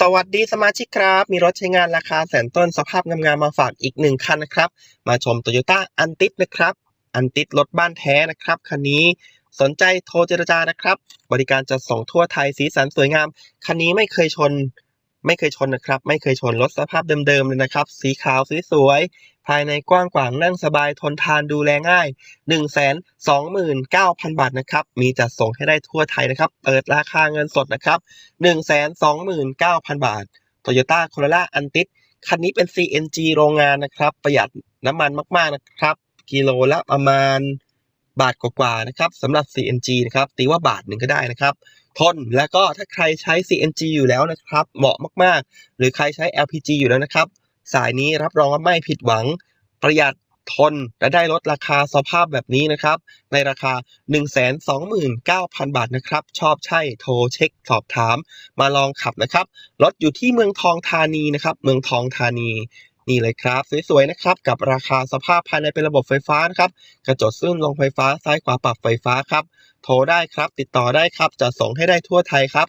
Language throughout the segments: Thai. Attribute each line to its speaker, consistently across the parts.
Speaker 1: สวัสดีสมาชิกครับ มีรถใช้งานราคาแสนต้นสภาพงามๆมาฝากอีกหนึ่งคันนะครับ มาชม Toyota อันติ s นะครับอันติ s รถบ้านแท้นะครับ คันนี้สนใจโทรเจรจานะครับ บริการจะส่งทั่วไทยสีสันสวยงาม คันนี้ไม่เคยชน ไม่เคยชนนะครับ ไม่เคยชนรถสภาพเดิมๆเลยนะครับ สีขาวสวย ภายในกว้างขวางนั่งสบายทนทานดูแลง่าย 1 2 9 0 0 0 บาทนะครับ มีจัดส่งให้ได้ทั่วไทยนะครับ เปิดราคาเงินสดนะครับ 1 2 9 0 0 0 บาท Toyota Corolla Antis คันนี้เป็น CNG โรงงานนะครับ ประหยัดน้ำมันมาก ๆ นะครับ กิโลละประมาณบาทกว่าๆนะครับสำหรับ CNG นะครับ ตีว่าบาทหนึ่งก็ได้นะครับทนแล้วก็ถ้าใครใช้ CNG อยู่แล้วนะครับ เหมาะมากๆ หรือใครใช้ LPG อยู่แล้วนะครับ สายนี้รับรองว่าไม่ผิดหวัง ประหยัดทนและได้ลดราคาสภาพแบบนี้นะครับ ในราคา 129,000 บาทนะครับ ชอบใช่โทรเช็คสอบถาม มาลองขับนะครับรถอยู่ที่เมืองทองธานีนะครับ เมืองทองธานีนี่เลยครับ สวยๆนะครับกับราคาสภาพภายในเป็นระบบไฟฟ้านะครับกระจกซึ่งลงไฟฟ้าซ้ายขวาปรับไฟฟ้าครับ โทรได้ครับ ติดต่อได้ครับจะส่งให้ได้ทั่วไทยครับ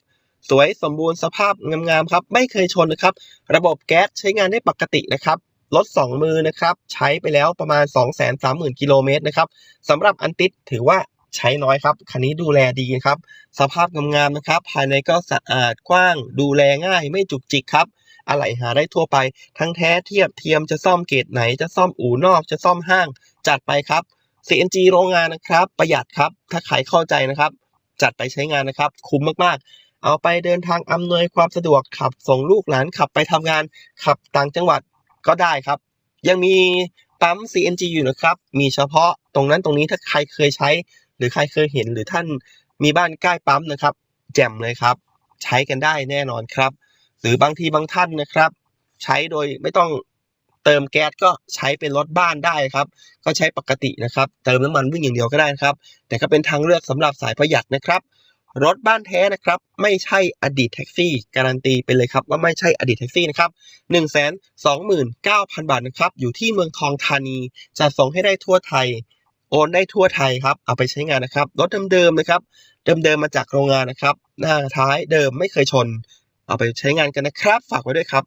Speaker 1: สวยสมบูรณ์สภาพงามๆครับ ไม่เคยชนนะครับ ระบบแก๊สใช้งานได้ปกตินะครับรถ2มือนะครับใช้ไปแล้วประมาณ 230,000กิโลเมตรนะครับสำหรับอันติดถือว่าใช้น้อยครับ คันนี้ดูแลดีครับ สภาพงามๆนะครับ ภายในก็สะอาดกว้าง ดูแลง่ายไม่จุกจิกครับอะไหล่หาได้ทั่วไป ทั้งแท้เทียบเทียมจะซ่อมเกรดไหนจะซ่อมอู่นอกจะซ่อมห้าง จัดไปครับ CNG โรงงานนะครับ ประหยัดครับ ถ้าใครเข้าใจนะครับ จัดไปใช้งานนะครับ คุ้มมากๆ เอาไปเดินทางอำนวยความสะดวกขับส่งลูกหลานขับไปทำงานขับต่างจังหวัดก็ได้ครับ ยังมีปั๊ม CNG อยู่นะครับ มีเฉพาะตรงนั้นตรงนี้ถ้าใครเคยใช้ หรือใครเคยเห็นหรือท่านมีบ้านใกล้ปั๊มนะครับ แจ่มเลยครับ ใช้กันได้แน่นอนครับ หรือบางทีบางท่านนะครับ ใช้โดยไม่ต้องเติมแก๊สก็ใช้เป็นรถบ้านได้ครับ ก็ใช้ปกตินะครับ เติมน้ำมันวิ่งอย่างเดียวก็ได้ครับ แต่ก็เป็นทางเลือกสำหรับสายประหยัดนะครับ รถบ้านแท้นะครับ ไม่ใช่อดีตแท็กซี่ การันตีไปเลยครับว่าไม่ใช่อดีตแท็กซี่นะครับ1 2 9 0 0 0 บาทนะครับ อยู่ที่เมืองทองธานีจะส่งให้ได้ทั่วไทย โอนได้ทั่วไทยครับ เอาไปใช้งานนะครับ รถเดิมๆนะครับ เดิมๆมาจากโรงงานนะครับ หน้าท้ายเดิมไม่เคยชน เอาไปใช้งานกันนะครับ ฝากไว้ด้วยครับ